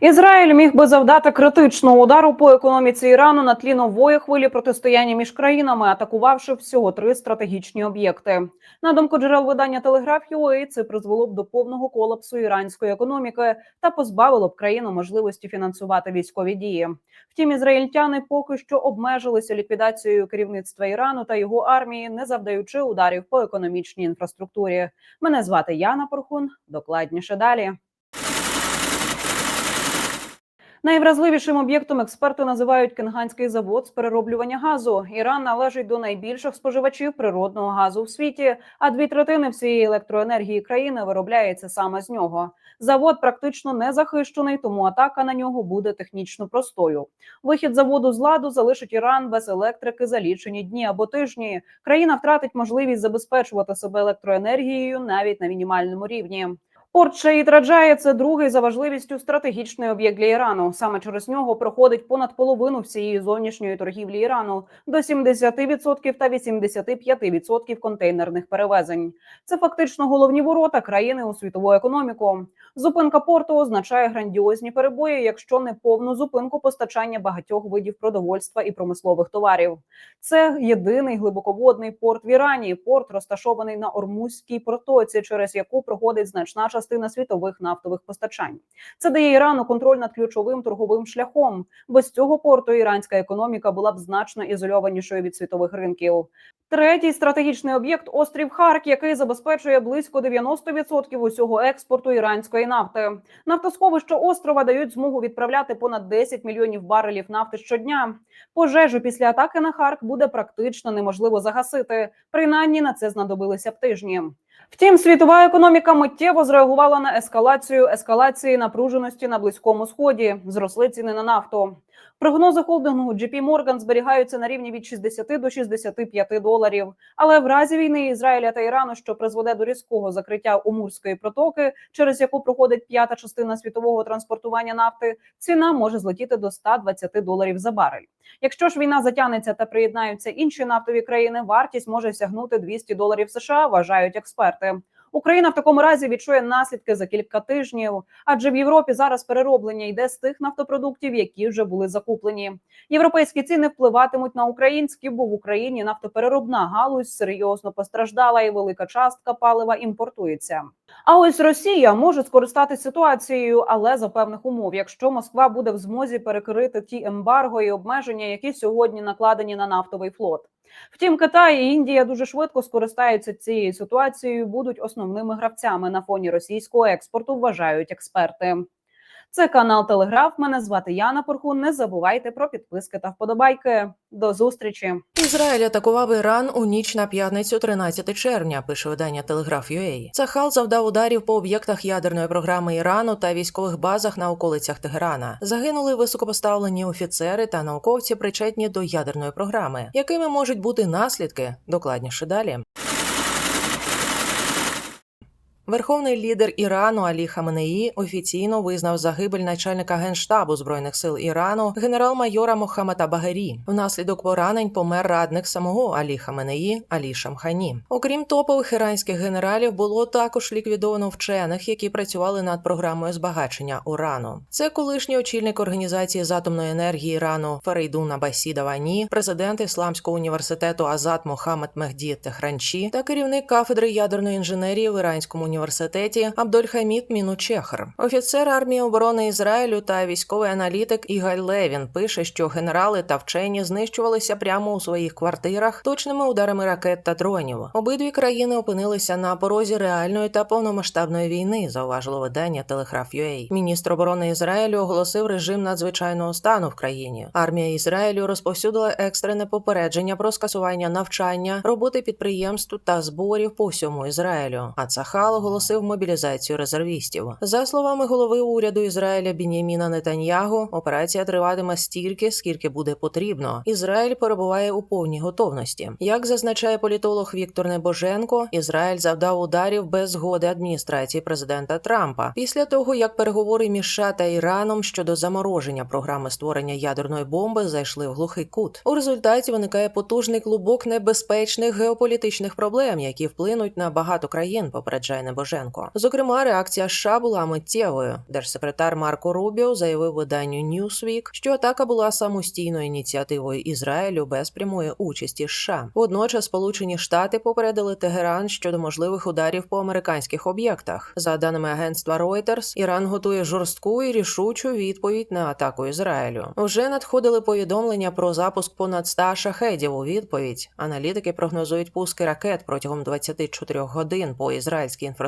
Ізраїль міг би завдати критичного удару по економіці Ірану на тлі нової хвилі протистояння між країнами, атакувавши всього три стратегічні об'єкти. На думку джерел видання Телеграф UA, це призвело б до повного колапсу іранської економіки та позбавило б країну можливості фінансувати військові дії. Втім, ізраїльтяни поки що обмежилися ліквідацією керівництва Ірану та його армії, не завдаючи ударів по економічній інфраструктурі. Мене звати Яна Порхун. Докладніше далі. Найвразливішим об'єктом експерти називають Кенганський завод з перероблювання газу. Іран належить до найбільших споживачів природного газу в світі, а дві третини всієї електроенергії країни виробляється саме з нього. Завод практично не захищений, тому атака на нього буде технічно простою. Вихід заводу з ладу залишить Іран без електрики за лічені дні або тижні. Країна втратить можливість забезпечувати себе електроенергією навіть на мінімальному рівні. Порт Шаїд Раджає – це другий за важливістю стратегічний об'єкт для Ірану. Саме через нього проходить понад половину всієї зовнішньої торгівлі Ірану до 70% та 85% контейнерних перевезень. Це фактично головні ворота країни у світову економіку. Зупинка порту означає грандіозні перебої, якщо не повну зупинку постачання багатьох видів продовольства і промислових товарів. Це єдиний глибоководний порт в Ірані. Порт розташований на Ормузькій протоці, через яку проходить значна частина світових нафтових постачань. Це дає Ірану контроль над ключовим торговим шляхом. Без цього порту іранська економіка була б значно ізольованішою від світових ринків. Третій стратегічний об'єкт острів Харк, який забезпечує близько 90% усього експорту іранської нафти. Нафтосховища острова дають змогу відправляти понад 10 мільйонів барелів нафти щодня. Пожежу після атаки на Харк буде практично неможливо загасити. Принаймні на це знадобилися б тижні. Втім, світова економіка миттєво зреагувала на ескалацію ескалації напруженості на близькому сході. Зросли ціни на нафту. Прогнози холдингу JP Morgan зберігаються на рівні від 60 до 65 доларів. Але в разі війни Ізраїля та Ірану, що призведе до різкого закриття Умурської протоки, через яку проходить п'ята частина світового транспортування нафти, ціна може злетіти до 120 доларів за барель. Якщо ж війна затягнеться та приєднаються інші нафтові країни, вартість може сягнути 200 доларів США, вважають експерти. Україна в такому разі відчує наслідки за кілька тижнів, адже в Європі зараз перероблення йде з тих нафтопродуктів, які вже були закуплені. Європейські ціни впливатимуть на українські, бо в Україні нафтопереробна галузь серйозно постраждала, і велика частка палива імпортується. А ось Росія може скористатися ситуацією, але за певних умов, якщо Москва буде в змозі перекрити ті ембарго і обмеження, які сьогодні накладені на нафтовий флот. Втім, Китай і Індія дуже швидко скористаються цією ситуацією, будуть основними гравцями на фоні російського експорту, вважають експерти. Це канал Телеграф. Мене звати Яна Порхун. Не забувайте про підписки та вподобайки. До зустрічі. Ізраїль атакував Іран у ніч на п'ятницю 13 червня. Пише видання Телеграф UA. Цахал завдав ударів по об'єктах ядерної програми Ірану та військових базах на околицях Тегерана. Загинули високопоставлені офіцери та науковці, причетні до ядерної програми. Якими можуть бути наслідки? Докладніше далі. Верховний лідер Ірану Алі Хаменеї офіційно визнав загибель начальника генштабу збройних сил Ірану генерал-майора Мохаммада Багарі. Внаслідок поранень помер радник самого Алі Хаменеї Алі Шамхані. Окрім топових іранських генералів, було також ліквідовано вчених, які працювали над програмою збагачення урану. Це колишній очільник організації з атомної енергії Ірану Фарейдун Абасі Давані, президент Ісламського університету Азат Мохаммед Мехді Техранчі та керівник кафедри ядерної інженерії в Іранському університеті університеті Абдольхамід Мінучехр. Офіцер армії оборони Ізраїлю та військовий аналітик Ігаль Левін пише, що генерали та вчені знищувалися прямо у своїх квартирах точними ударами ракет та дронів. Обидві країни опинилися на порозі реальної та повномасштабної війни. Зауважило видання Телеграф UA. Міністр оборони Ізраїлю оголосив режим надзвичайного стану в країні. Армія Ізраїлю розповсюдила екстрене попередження про скасування навчання, роботи підприємств та зборів по всьому Ізраїлю. А Цахал оголосив мобілізацію резервістів. За словами голови уряду Ізраїля Бін'яміна Нетаньягу, операція триватиме стільки, скільки буде потрібно. Ізраїль перебуває у повній готовності. Як зазначає політолог Віктор Небоженко, Ізраїль завдав ударів без згоди адміністрації президента Трампа після того, як переговори між США та Іраном щодо замороження програми створення ядерної бомби зайшли в глухий кут. У результаті виникає потужний клубок небезпечних геополітичних проблем, які вплинуть на багато країн. Попереджає. Боженко. Зокрема, реакція США була миттєвою. Держсекретар Марко Рубіо заявив виданню Newsweek, що атака була самостійною ініціативою Ізраїлю без прямої участі США. Водночас Сполучені Штати попередили Тегеран щодо можливих ударів по американських об'єктах. За даними агентства Reuters, Іран готує жорстку і рішучу відповідь на атаку Ізраїлю. Вже надходили повідомлення про запуск понад 100 шахедів у відповідь. Аналітики прогнозують пуски ракет протягом 24 годин по ізраїльській інфраструктурі,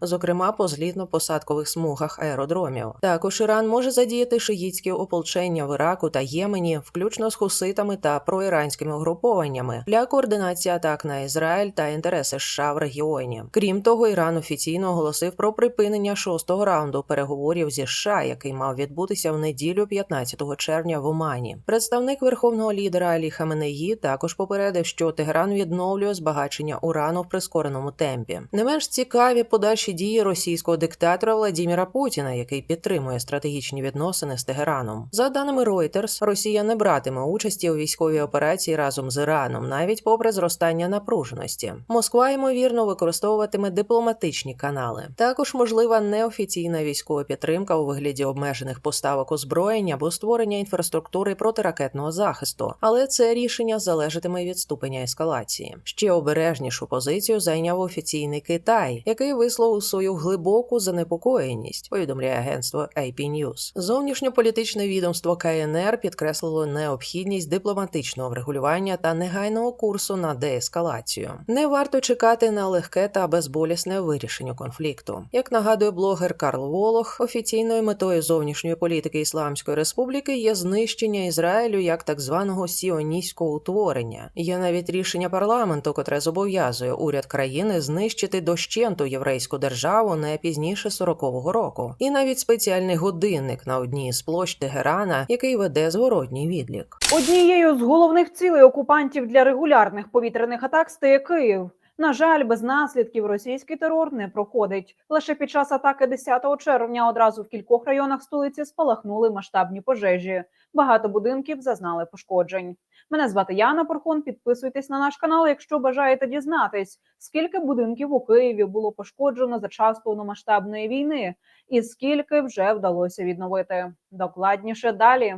зокрема по злітно-посадкових смугах аеродромів. Також Іран може задіяти шиїцькі ополчення в Іраку та Ємені, включно з хуситами та проіранськими угрупованнями, для координації атак на Ізраїль та інтереси США в регіоні. Крім того, Іран офіційно оголосив про припинення шостого раунду переговорів зі США, який мав відбутися в неділю 15 червня в Омані. Представник верховного лідера Алі Хаменеї також попередив, що Тегеран відновлює збагачення урану в прискореному темпі. Не менш цікаві подальші дії російського диктатора Владіміра Путіна, який підтримує стратегічні відносини з Тегераном. За даними Reuters, Росія не братиме участі у військовій операції разом з Іраном, навіть попри зростання напруженості. Москва ймовірно використовуватиме дипломатичні канали. Також можлива неофіційна військова підтримка у вигляді обмежених поставок озброєння або створення інфраструктури протиракетного захисту, але це рішення залежатиме від ступеня ескалації. Ще обережнішу позицію зайняв офіційний Китай, який висловив свою глибоку занепокоєність. Повідомляє агентство AP News. Зовнішньополітичне відомство КНР підкреслило необхідність дипломатичного врегулювання та негайного курсу на деескалацію. Не варто чекати на легке та безболісне вирішення конфлікту. Як нагадує блогер Карл Волох, офіційною метою зовнішньої політики Ісламської Республіки є знищення Ізраїлю як так званого сіоністського утворення. Є навіть рішення парламенту, котре зобов'язує уряд країни знищити дощенту єврейську державу не пізніше 40-го року, і навіть спеціальний годинник на одній з площ Тегерана, який веде зворотній відлік. Однією з головних цілей окупантів для регулярних повітряних атак стає Київ. На жаль, без наслідків російський терор не проходить. Лише під час атаки 10 червня одразу в кількох районах столиці спалахнули масштабні пожежі. Багато будинків зазнали пошкоджень. Мене звати Яна Порхон. Підписуйтесь на наш канал, якщо бажаєте дізнатись, скільки будинків у Києві було пошкоджено за час повномасштабної війни, і скільки вже вдалося відновити. Докладніше далі.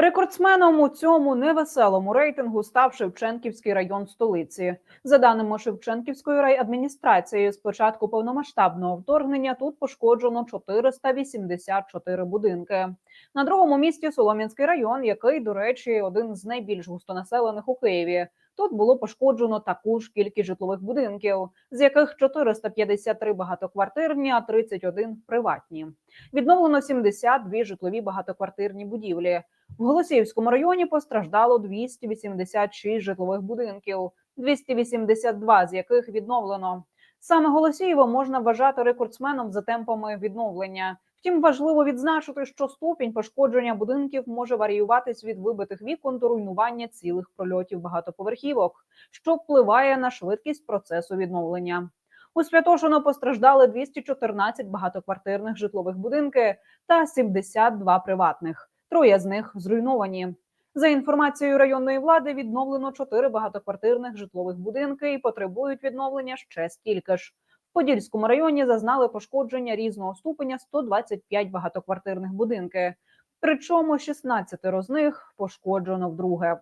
Рекордсменом у цьому невеселому рейтингу став Шевченківський район столиці. За даними Шевченківської райадміністрації, з початку повномасштабного вторгнення тут пошкоджено 484 будинки. На другому місці Солом'янський район, який, до речі, один з найбільш густонаселених у Києві. Тут було пошкоджено таку ж кількість житлових будинків, з яких 453 багатоквартирні, а 31 приватні. Відновлено 72 житлові багатоквартирні будівлі. В Голосіївському районі постраждало 286 житлових будинків, 282 з яких відновлено. Саме Голосіїво можна вважати рекордсменом за темпами відновлення. Втім, важливо відзначити, що ступінь пошкодження будинків може варіюватись від вибитих вікон до руйнування цілих прольотів багатоповерхівок, що впливає на швидкість процесу відновлення. У Святошино постраждали 214 багатоквартирних житлових будинки та 72 приватних. Троє з них зруйновані. За інформацією районної влади, відновлено чотири багатоквартирних житлових будинки і потребують відновлення ще стільки ж. В Подільському районі зазнали пошкодження різного ступеня 125 багатоквартирних будинки. Причому 16 з них пошкоджено вдруге.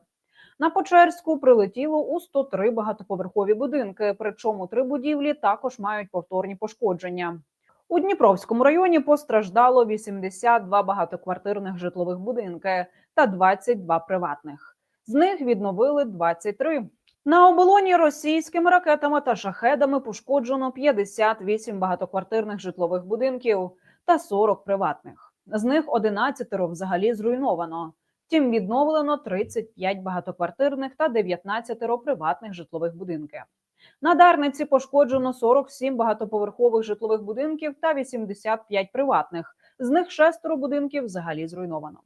На Почерську прилетіло у 103 багатоповерхові будинки. Причому три будівлі також мають повторні пошкодження. У Дніпровському районі постраждало 82 багатоквартирних житлових будинки та 22 приватних. З них відновили 23. На оболоні російськими ракетами та шахедами пошкоджено 58 багатоквартирних житлових будинків та 40 приватних. З них 11 взагалі зруйновано. Втім, відновлено 35 багатоквартирних та 19 приватних житлових будинків. На Дарниці пошкоджено 47 багатоповерхових житлових будинків та 85 приватних. З них шестеро будинків взагалі зруйновано.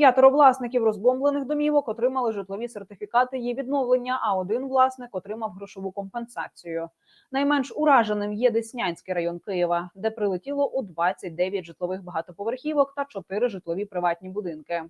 П'ятеро власників розбомблених домівок отримали житлові сертифікати її відновлення, а один власник отримав грошову компенсацію. Найменш ураженим є Деснянський район Києва, де прилетіло у 29 житлових багатоповерхівок та 4 житлові приватні будинки.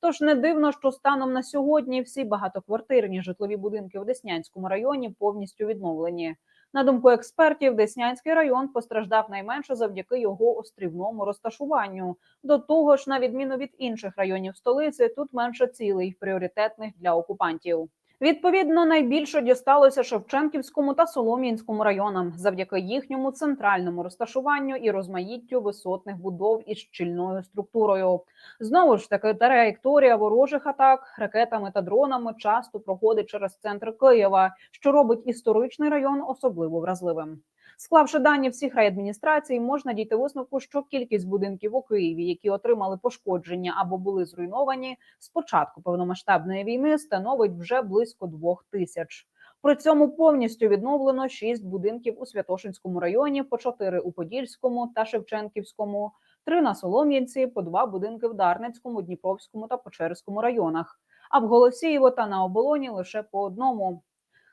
Тож не дивно, що станом на сьогодні всі багатоквартирні житлові будинки в Деснянському районі повністю відновлені. На думку експертів, Деснянський район постраждав найменше завдяки його острівному розташуванню. До того ж, на відміну від інших районів столиці, тут менше цілей пріоритетних для окупантів. Відповідно, найбільше дісталося Шевченківському та Солом'янському районам завдяки їхньому центральному розташуванню і розмаїттю висотних будов із щільною структурою. Знову ж таки, траєкторія ворожих атак ракетами та дронами часто проходить через центр Києва, що робить історичний район особливо вразливим. Склавши дані всіх райадміністрацій, можна дійти висновку, що кількість будинків у Києві, які отримали пошкодження або були зруйновані, з початку повномасштабної війни становить вже близько двох тисяч. При цьому повністю відновлено шість будинків у Святошинському районі, по чотири у Подільському та Шевченківському, три на Солом'янці, по два будинки в Дарницькому, Дніпровському та Печерському районах. А в Голосіїво та на оболоні лише по одному.